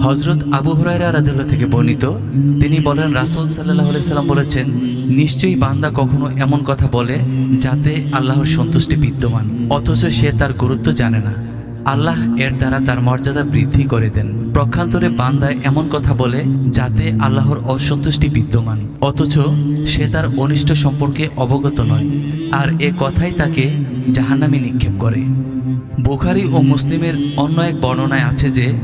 হজরত আবু হুরায়রা রাদিল্লা থেকে বর্ণিত, তিনি বলেন, রাসুল সাল্লাহ সাল্লাম বলেছেন, নিশ্চয়ই বান্দা কখনো এমন কথা বলে যাতে আল্লাহর সন্তুষ্টি বিদ্যমান, অথচ সে তার গুরুত্ব জানে না। আল্লাহ এর দ্বারা তার মর্যাদা বৃদ্ধি করে দেন। প্রক্ষান্তরে বান্দা এমন কথা বলে যাতে আল্লাহর অসন্তুষ্টি বিদ্যমান, অথচ সে তার অনিষ্ট সম্পর্কে অবগত নয়, আর এ কথাই তাকে জাহান্নামে নিক্ষেপ করে। বুখারি ও মুসলিমের অন্য এক বর্ণনায় আছে যে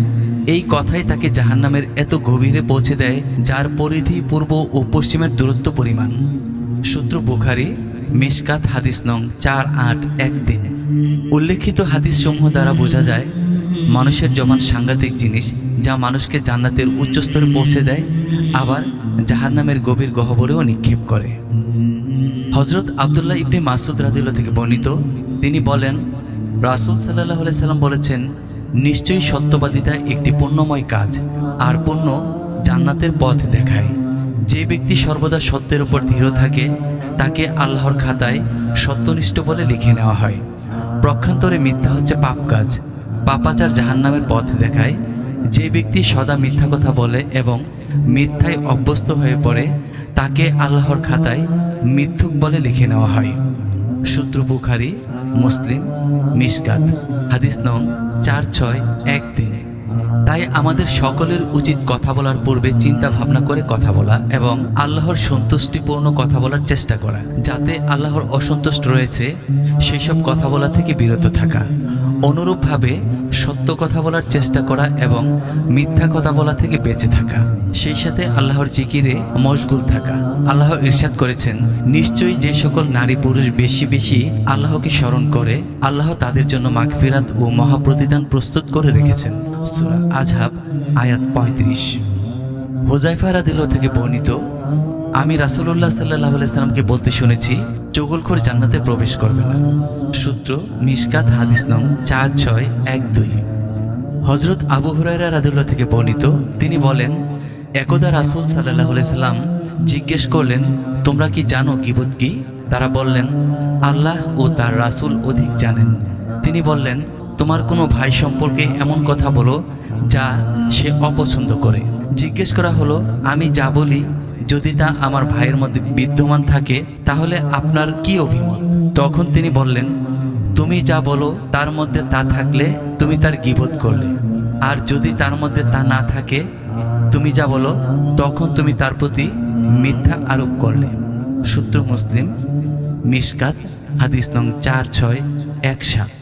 এই কথাই তাকে জাহান্নামের এত গভীরে পৌঁছে দেয়, যার পরিধি পূর্ব ও পশ্চিমের দূরত্ব পরিমাণ। সূত্র বুখারি, মেশকাত হাদিস নং চার আট এক তিন। উল্লেখিত হাদিস সমূহ দ্বারা বোঝা যায়, মানুষের জবান সাংঘাতিক জিনিস যা মানুষকে জান্নাতের উচ্চস্তরে পৌঁছে দেয়, আবার জাহান্নামের গভীর গহ্বরেও নিক্ষেপ করে। হজরত আবদুল্লাহ ইবনে মাসুদ রাদিল্লা থেকে বর্ণিত, তিনি বলেন, রাসুল সাল্লাহ সাল্লাম বলেছেন নিশ্চয়ই সত্যবাদিতা একটি পুণ্যময় কাজ, আর পুণ্য জান্নাতের পথ দেখায়। যে ব্যক্তি সর্বদা সত্যের উপর দৃঢ় থাকে, তাকে আল্লাহর খাতায় সত্যনিষ্ঠ বলে লিখে নেওয়া হয়। প্রক্ষান্তরে মিথ্যা হচ্ছে পাপ কাজ পাপাচার জাহান্নামের পথ দেখায়। যে ব্যক্তি সদা মিথ্যা কথা বলে এবং মিথ্যায় অভ্যস্ত হয়ে পড়ে, তাকে আল্লাহর খাতায় মিথ্যুক বলে লিখে নেওয়া হয়। সূত্র বুখারি মুসলিম মিসকাত হাদিস নং চার ছয় এক তিন। তাই আমাদের সকলের উচিত কথা বলার পূর্বে চিন্তা ভাবনা করে কথা বলা এবং আল্লাহর সন্তুষ্টিপূর্ণ কথা বলার চেষ্টা করা, যাতে আল্লাহর অসন্তুষ্ট রয়েছে সেই সব কথা বলা থেকে বিরত থাকা, অনুরূপভাবে সত্য কথা বলার চেষ্টা করা এবং মিথ্যা কথা বলা থেকে বেঁচে থাকা, সেই সাথে আল্লাহর জিকিরে মশগুল থাকা। আল্লাহ ইরশাদ করেছেন, নিশ্চয়ই যে সকল নারী পুরুষ বেশি বেশি আল্লাহকে স্মরণ করে, আল্লাহ তাদের জন্য মাগফিরাত ও মহাপ্রতিদান প্রস্তুত করে রেখেছেন। সূরা আজহাব আয়াত পঁয়ত্রিশ। হোজাইফা রাদিল থেকে বর্ণিত, আমি রাসুল্লাহ সাল্লাহ সাল্লামকে বলতে শুনেছি, চগলখোর জান্নাতে প্রবেশ করবে না। সূত্র মিশকাত হাদিস নং চার ছয় এক দুই। হজরত আবু হুরায়রা রাদুল্লাহ থেকে বর্ণিত, তিনি বলেন, একদা রাসুল সাল্লাহ সাল্লাম জিজ্ঞেস করলেন, তোমরা কি জানো গিবত কি? তারা বললেন, আল্লাহ ও তার রাসূল অধিক জানেন। তিনি বললেন তোমার কোনো ভাই সম্পর্কে এমন কথা বলো যা সে অপছন্দ করে। জিজ্ঞেস করা হলো, আমি যা বলি, যদি তা আমার ভাইয়ের মধ্যে বিদ্যমান থাকে, তাহলে আপনার কি অভিমত? তখন তিনি বললেন, তুমি যা বলো, তার মধ্যে তা থাকলে তুমি তার গিবোধ করলে। আর যদি তার মধ্যে তা না থাকে, তুমি যা বলো, তখন তুমি তার প্রতি মিথ্যা আরোপ করলে। সূত্র মুসলিম মিশকাত হাদিস নং চার ছয়, এক সাত।